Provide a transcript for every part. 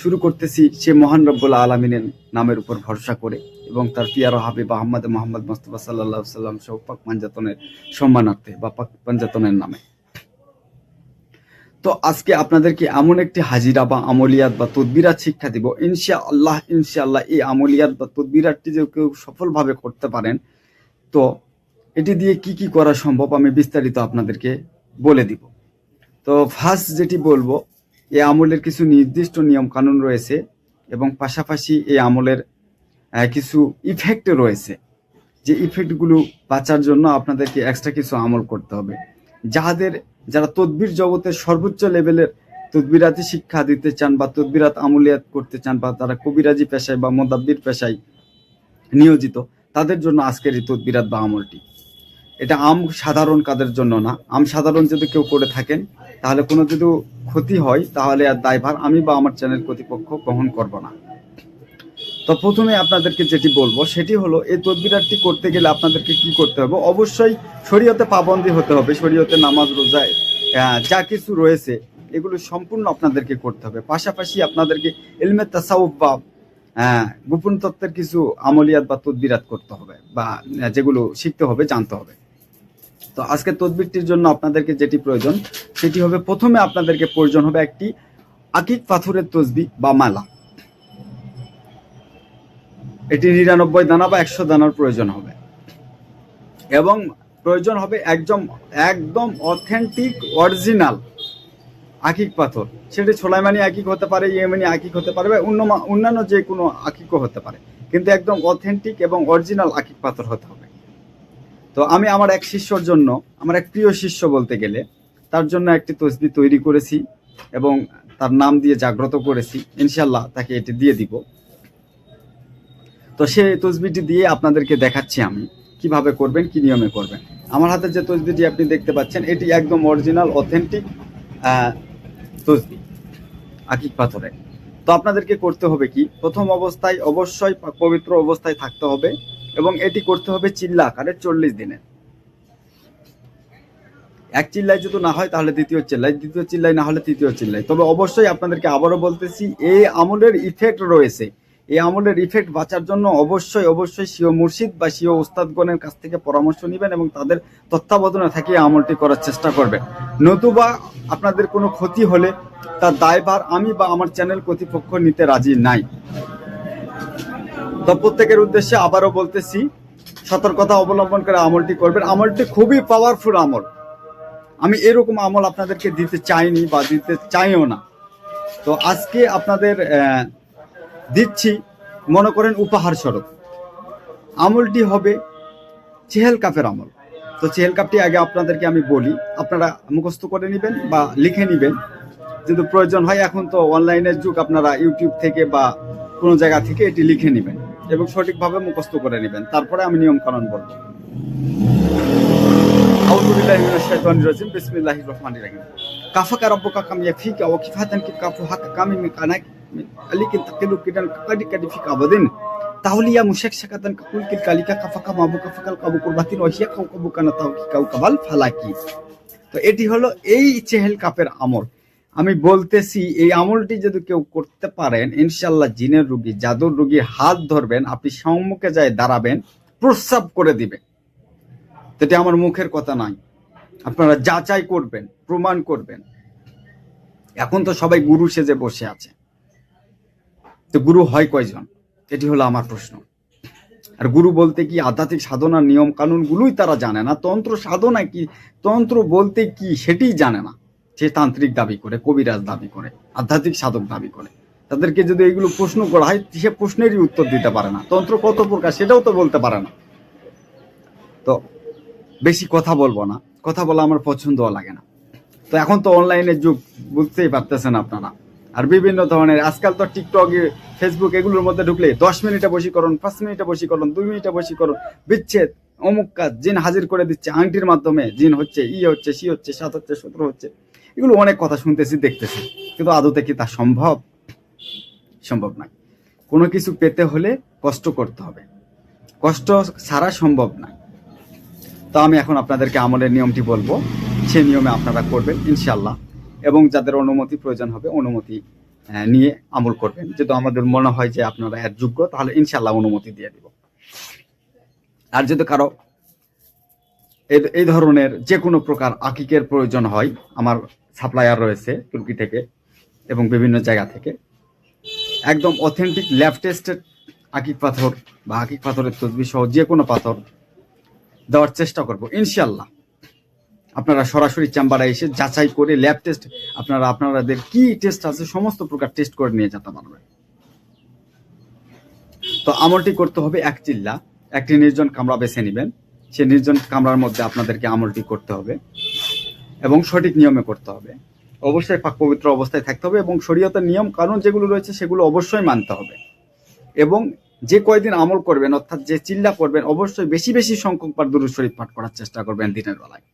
শুরু করতেছি সে মহান রব্বুল আলমিনের নামের উপর ভরসা করে এবং তার পিয়ার হাবিব আহমদ মোহাম্মদ মোস্তফা সাল্লাহ সাল্লাম সহ পাক পাঞ্জাতনের সম্মানার্থে বা পাক পাঞ্জাতনের নামে। তো আজকে আপনাদেরকে এমন একটি হাজিরা বা আমলিয়াত বা তদবিরাত শিক্ষা দিব। ইনশা আল্লাহ ইনশা আল্লাহ এই আমলিয়াত বা তদবিরাতটি যে কেউ সফলভাবে করতে পারেন, তো এটি দিয়ে কি কি করা সম্ভব আমি বিস্তারিত আপনাদেরকে বলে দিব। তো ফার্স্ট যেটি বলব এই আমলের কিছু নির্দিষ্ট নিয়ম কানুন রয়েছে এবং পাশাপাশি এই আমলের কিছু ইফেক্ট রয়েছে। যে ইফেক্টগুলো বাঁচার জন্য আপনাদেরকে এক্সট্রা কিছু আমল করতে হবে। যাহাদের যারা তদবির জগতের সর্বোচ্চ লেভেলের তদবিরাতি শিক্ষা দিতে চান বা তদবিরাত আমলিয়াত করতে চান বা তারা কবিরাজি পেশায় বা মোদাব্বির পেশায় নিয়োজিত, তাদের জন্য আজকের এই তদবিরাত বা আমলটি। এটা আম সাধারণ কাদের জন্য না? আম সাধারণ যদি কেউ করে থাকেন তাহলে কোনো যদি ক্ষতি হয়, তাহলে আর দায়ভার আমি বা আমার চ্যানেল কর্তৃপক্ষ গ্রহণ করব না। তো প্রথমে আপনাদেরকে যেটি বলব, সেটি হলো এই তদবিরাতটি করতে গেলে আপনাদেরকে কি করতে হবে? অবশ্যই শরীয়তে পাবন্দি হতে হবে, শরীয়তে নামাজ রোজায় যা কিছু রয়েছে, এগুলো সম্পূর্ণ আপনাদেরকে করতে হবে। পাশাপাশি আপনাদেরকে এলমে তাসাউফ বা গোপন তত্ত্বের কিছু আমলিয়াত বা তদবিরাত করতে হবে বা যেগুলো শিখতে হবে, জানতে হবে। তো আজকে তদবিরটির জন্য আপনাদেরকে যেটি প্রয়োজন, সেটি হবে প্রথমে আপনাদেরকে প্রয়োজন হবে একটি আকিক পাথরের তসবি বা মালা। এটি নিরানব্বই দানা বা একশো দানার প্রয়োজন হবে। এবং প্রয়োজন হবে একদম একদম অথেন্টিক অরিজিনাল আকিক পাথর। সেটি ছোলাইমানি আকিক হতে পারে, ইয়েমানি আকিক হতে পারে বা অন্য অন্যান্য যে কোনো আকিকও হতে পারে। কিন্তু একদম অথেন্টিক এবং অরিজিনাল আকিক পাথর হতে হবে। তো আমি আমার এক শিষ্যর জন্য, আমার এক প্রিয় শিষ্য বলতে গেলে, তার জন্য একটি তসবি তৈরি করেছি এবং তার নাম দিয়ে জাগ্রত করেছি। ইনশাল্লাহ তাকে এটি দিয়ে দিব। তো সেই তসবিটি দিয়ে আপনাদেরকে দেখাচ্ছি আমি। কীভাবে করবেন, কি নিয়মে করবেন? আমার হাতে যে তসবিটি আপনি দেখতে পাচ্ছেন, এটি একদম অরিজিনাল, অথেন্টিক তসবি, আকিক পাথরে তো আপনাদেরকে করতে হবে কি? প্রথম অবস্থায় অবশ্যই পবিত্র অবস্থায় থাকতে হবে। এবং এটি করতে হবে চিল্লা আকারে চল্লিশ দিনে। এক চিল্লায় যদি না হয় তাহলে দ্বিতীয় চিল্লায় দ্বিতীয় চিল্লায় না হলে তৃতীয় চিল্লায়। তবে অবশ্যই আপনাদেরকে আবারও বলতেছি, এই আমলের ইফেক্ট রয়েছে। এই আমলের ইফেক্ট বাঁচার জন্য অবশ্যই অবশ্যই সিও মুর্শিদ বা সিও উস্তাদগণের কাছ থেকে পরামর্শ নেবেন এবং তাদের তত্ত্বাবধানে থেকে আমলটি করার চেষ্টা করবেন। নতুবা আপনাদের কোনো ক্ষতি হলে তার দায়ভার আমি বা আমার চ্যানেল কর্তৃপক্ষ নিতে রাজি নাই। তো প্রত্যেকের উদ্দেশ্যে আবারও বলতেছি, সতর্কতা অবলম্বন করে আমলটি করবেন। আমলটি খুবই পাওয়ারফুল আমল। আমি এরকম আমল আপনাদেরকে দিতে চাইনি বা দিতে চাইও না। তো আজকে আপনাদের দিচ্ছি, মনে করেন উপহার স্বরূপ আমলটি হবে চেহেল কাপের আমল। তো চেহেল কাপটি আগে আপনাদেরকে আমি বলি। আপনারা মুখস্থ করে নেবেন বা লিখে নেবেন। যদি প্রয়োজন হয় এখন তো অনলাইনের যুগ, আপনারা ইউটিউব থেকে বা কোনো জায়গা থেকে এটি লিখে নেবেন। এবং সঠিকভাবে মুখস্থ করে নেবেন। তারপরে আমি নিয়ম কানুন বলব। আউযুবিল্লাহি মিনাশ শাইতানির রাজিম, বিসমিল্লাহির রহমানির রহিম। কাফাকা রাব্বুকা কাম ইয়াফিকা ওয়া কিফাতান কি হাকা কামি কাকুল কিল কালিকা তাও কি ফালাকি। তো এটি হলো এই চেহেল কাপের আমল আমি বলতেছি, এই আমলটি যদি কেউ করতে পারেন, ইনশাল্লাহ জিনের রুগী, জাদুর রুগীর হাত ধরবেন, আপনি সম্মুখে যায় দাঁড়াবেন, প্রস্রাব করে দিবেন। এটা আমার মুখের কথা নয়। আপনারা যাচাই করবেন, প্রমাণ করবেন। এখন তো সবাই গুরু সেজে বসে আছে। তো গুরু হয় কয়জন? এটি হলো আমার প্রশ্ন। আর গুরু বলতে কি আধ্যাত্মিক সাধনার নিয়ম, কানুনগুলোই তারা জানে না? তন্ত্র সাধনা কি, তন্ত্র বলতে কি সেটিই জানে না। সে তান্ত্রিক দাবি করে, কবিরাজ দাবি করে, আধ্যাত্মিক সাধক দাবি করে। তাদেরকে যদি এইগুলো প্রশ্ন করা হয়, সে প্রশ্নেরই উত্তর দিতে পারে না। তন্ত্র কত প্রকার সেটাও তো বলতে পারে না। তো বেশি কথা বলব না। কথা বলা আমার পছন্দও লাগে না। তো এখন তো অনলাইনের যুগ, বুঝতেই পারতেছেন আপনারা। আর বিভিন্ন ধরনের, আজকাল তো টিকটক ফেসবুক এগুলোর মধ্যে ঢুকলে দশ মিনিটে বসীকরণ পাঁচ মিনিটে বসীকরণ দুই মিনিটে বসীকরণ বিচ্ছেদ, অমুক কাজ, জিন হাজির করে দিচ্ছে, আংটির মাধ্যমে, জিন হচ্ছে, ই হচ্ছে, সি হচ্ছে, সাত হচ্ছে, সতেরো হচ্ছে। এগুলো অনেক কথা শুনতেছি, দেখতেছি। কিন্তু আদতে কি তা সম্ভব? সম্ভব নয় কোনো কিছু পেতে হলে কষ্ট করতে হবে। কষ্ট ছাড়া সম্ভব নয় তো আমি এখন আপনাদেরকে আমলের নিয়মটি বলব। সেই নিয়মে আপনারা করবেন ইনশাল্লাহ এবং যাদের অনুমতি প্রয়োজন হবে, অনুমতি নিয়ে আমল করবেন। যদি আমাদের মনে হয় যে আপনারা এর যোগ্য তাহলে ইনশাল্লাহ অনুমতি দিয়ে দিব। আর যদি কারও এই ধরনের যে কোনো প্রকার আকিকের প্রয়োজন হয়, আমার সাপ্লায়ার রয়েছে তুর্কি থেকে এবং বিভিন্ন জায়গা থেকে। একদম অথেন্টিক ল্যাব টেস্টেড আকিক পাথর বা আকিক পাথরের তসবি সহ যে কোনো পাথর দেওয়ার চেষ্টা করব ইনশাল্লাহ আপনারা সরাসরি চেম্বারে এসে যাচাই করে ল্যাব টেস্ট আপনারা আপনাদের কি টেস্ট আছে, সমস্ত প্রকার টেস্ট করে নিয়ে যেতে পারবেন। তো আমলটি করতে হবে এক চিল্লা। একটি নির্জন কামরা বেছে নেবেন। সে নির্জন কামরার মধ্যে আপনাদেরকে আমলটি করতে হবে। এবং সঠিক নিয়মে করতে হবে। অবশ্যই পাক পবিত্র অবস্থায় থাকতে হবে এবং শরীয়তের নিয়ম কানুন যেগুলো রয়েছে সেগুলো অবশ্যই মানতে হবে। এবং যে কয়দিন আমল করবেন, অর্থাৎ যে চিল্লা করবেন অবশ্যই বেশি বেশি সংখ্যক বার দুরুদ শরীফ পাঠ করার চেষ্টা করবেন দিনের বেলায়।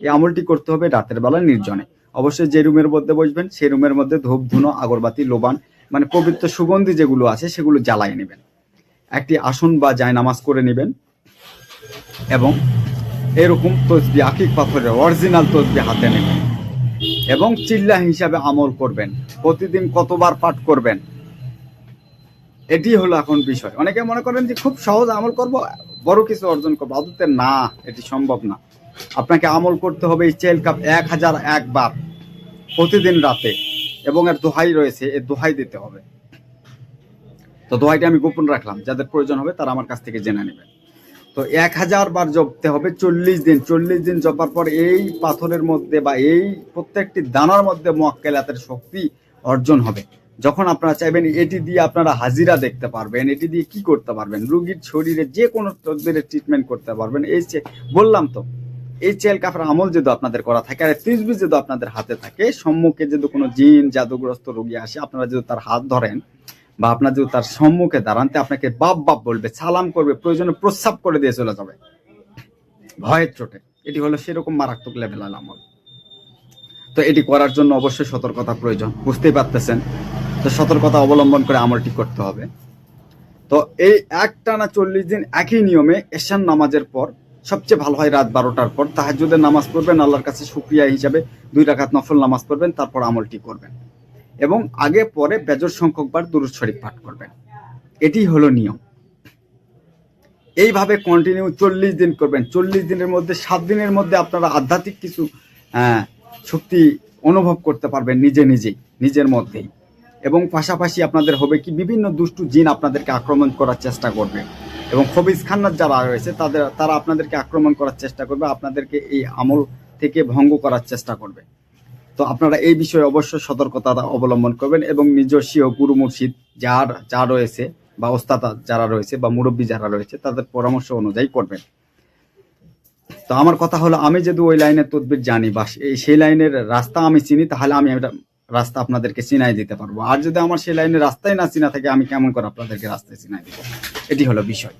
এই আমলটি করতে হবে রাতের বেলায় নির্জনে। অবশ্যই যে রুমের মধ্যে বসবেন, সেই রুমের মধ্যে ধূপ, ধুনো, আগরবাতি, লোবান মানে পবিত্র সুগন্ধি যেগুলো আছে সেগুলো জ্বালাই নেবেন। একটি আসন বা জায়নামাজ করে নেবেন এবং এরকম তসবি, আকিক পাথরের অরিজিনাল তসবি হাতে নেবেন। এবং চিল্লা হিসাবে আমল করবেন। প্রতিদিন কতবার পাঠ করবেন? এটি হলো এখন বিষয়। অনেকে মনে করেন যে খুব সহজ আমল করব, বড় কিছু অর্জন করব। আদতে না, এটি সম্ভব না। আপনাকে আমল করতে হবে এই চেল কাপ এক হাজার একবার প্রতিদিন রাতে। এবং এর দোহাই রয়েছে, এর দোহাই দিতে হবে। তো দোহাইটা আমি গোপন রাখলাম। যাদের প্রয়োজন হবে তারা আমার কাছ থেকে জেনে নেবেন। তো এক হাজার বার জপতে হবে চল্লিশ দিন। চল্লিশ দিন জপার পর এই পাথরের মধ্যে বা এই প্রত্যেকটি দানার মধ্যে মোয়াক্কেলাতের শক্তি অর্জন হবে। যখন আপনারা চাইবেন এটি দিয়ে আপনারা হাজিরা দেখতে পারবেন, এটি দিয়ে কি করতে পারবেন, রুগীর শরীরে যে কোনো ট্রিটমেন্ট করতে পারবেন। এই বললাম তো, এই চেল কাফের আমল যদি আপনাদের করা থাকে আর তিসবি যদি আপনাদের হাতে থাকে, সম্মুখে যদি কোনো জিন, জাদুগ্রস্ত রোগী আসে, আপনারা যদি তার হাত ধরেন বা আপনার যদি তার সম্মুখে দাঁড়ান তে আপনাকে বাপ বাপ বলবে, সালাম করবে, প্রয়োজনে প্রস্রাব করে দিয়ে চলে যাবে। ভয়ের চোটে এটি হলো সেরকম মারাত্মক লেভেল আমল। তো এটি করার জন্য অবশ্যই সতর্কতা প্রয়োজন। বুঝতেই পারতেছেন? তো সতর্কতা অবলম্বন করে আমলটি করতে হবে। তো এই একটানা চল্লিশ দিন একই নিয়মে এশান নামাজের পর, সবচেয়ে ভালো হয় রাত বারোটার পর তাহাজুদের নামাজ পড়বেন, আল্লাহর কাছে শুক্রিয়া হিসাবে দুই রাকাত নফল নামাজ পড়বেন, তারপর আমলটি করবেন। এবং আগে পরে বেজর সংখ্যকবার দুরুদ শরীফ পাঠ করবেন। এটি হলো নিয়ম। এইভাবে কন্টিনিউ চল্লিশ দিন করবেন। চল্লিশ দিনের মধ্যে, সাত দিনের মধ্যে আপনারা আধ্যাত্মিক কিছু শক্তি অনুভব করতে পারবেন নিজে নিজেই, নিজের মধ্যেই। এবং পাশাপাশি আপনাদের হবে কি, বিভিন্ন দুষ্টু জিন আপনাদেরকে আক্রমণ করার চেষ্টা করবে। এবং খবিজ খান্নার যারা রয়েছে, তাদের, তারা আপনাদেরকে আক্রমণ করার চেষ্টা করবে, আপনাদেরকে এই আমল থেকে ভঙ্গ করার চেষ্টা করবে। তো আপনারা এই বিষয়ে অবশ্যই সতর্কতা অবলম্বন করবেন এবং নিজস্ব গুরু মুর্শিদ যার, যা রয়েছে বা ওস্তাদ যারা রয়েছে বা মুরব্বী যারা রয়েছে, তাদের পরামর্শ অনুযায়ী করবেন। তো আমার কথা হলো, আমি যদি ওই লাইনের তদবির জানি বা সেই- লাইনের রাস্তা আমি চিনি, তাহলে আমি এটা রাস্তা আপনাদেরকে চিনাই দিতে পারব। আর যদি আমার সেই লাইনের রাস্তাই না চিনা থাকে, আমি কেমন করে আপনাদেরকে রাস্তায় চিনাই দিব? এটি হলো বিষয়।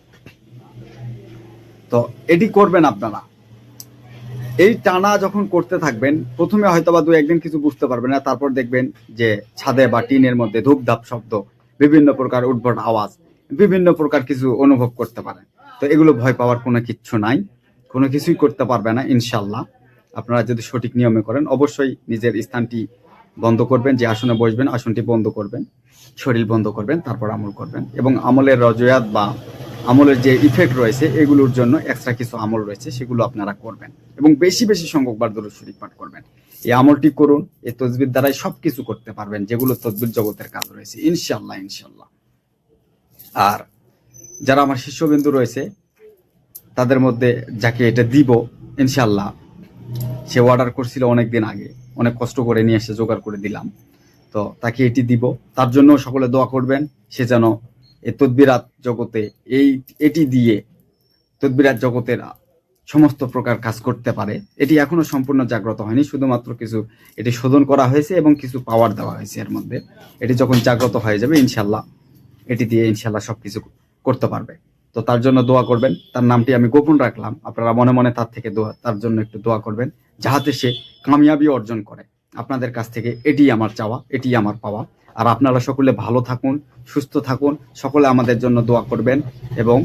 তো এটি করবেন আপনারা। এই টানা যখন করতে থাকবেন, প্রথমে হয়তো বা দু একদিন কিছু বুঝতে পারবেন না, তারপর দেখবেন যে ছাদে বা টিনের মধ্যে ধূপধাপ শব্দ, বিভিন্ন প্রকার উদ্ভট আওয়াজ, বিভিন্ন প্রকার কিছু অনুভব করতে পারেন। তো এগুলো ভয় পাওয়ার কোনো কিচ্ছু নাই, কোনো কিছুই করতে পারবে না ইনশাল্লাহ আপনারা যদি সঠিক নিয়মে করেন, অবশ্যই নিজের স্থানটি বন্ধ করবেন, যে আসনে বসবেন, আসনটি বন্ধ করবেন, শরীর বন্ধ করবেন, তারপর আমল করবেন এবং আমলের রজয়াত বা আমলের যে ইফেক্ট রয়েছে, এগুলোর জন্য এক্সট্রা কিছু আমল রয়েছে, সেগুলো আপনারা করবেন। এবং বেশি বেশি সংখ্যক বার দরুদ শরীফ পাঠ করবেন। এই আমলটি করুন, এই তসবির দ্বারাই সবকিছু করতে পারবেন, যেগুলো তসবির জগতের কাজ রয়েছে। ইনশাল্লাহ ইনশাল্লাহ আর যারা আমার শিষ্যবিন্দু রয়েছে, তাদের মধ্যে যাকে এটা দিব ইনশাল্লাহ সে অর্ডার করছিল অনেক দিন আগে। অনেক কষ্ট করে নিয়ে এসে জোগাড় করে দিলাম। তো তাকে এটি দিব। তার জন্য সকলে দোয়া করবেন, সে যেন এই তদ্বিরাত জগতে, এই, এটি দিয়ে তদ্বিরাত জগতের সমস্ত প্রকার কাজ করতে পারে। এটি এখনও সম্পূর্ণ জাগ্রত হয়নি, শুধুমাত্র কিছু, এটি শোধন করা হয়েছে এবং কিছু পাওয়ার দেওয়া হয়েছে এর মধ্যে। এটি যখন জাগ্রত হয়ে যাবে ইনশাল্লাহ এটি দিয়ে ইনশাল্লাহ সব কিছু করতে পারবে। তো তার জন্য দোয়া করবেন। তার নামটি আমি গোপন রাখলাম। আপনারা মনে মনে তার থেকে দোয়া, তার জন্য একটু দোয়া করবেন, যাহাতে সে কামিয়াবি অর্জন করে। আপনাদের কাছ থেকে এটি আমার চাওয়া, এটি আমার পাওয়া। আর আপনারা সকলে ভালো থাকুন, সুস্থ থাকুন। সকলে আমাদের জন্য দোয়া করবেন এবং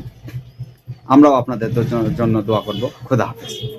আমরাও আপনাদের জন্য- দোয়া করব। খোদা হাফেজ।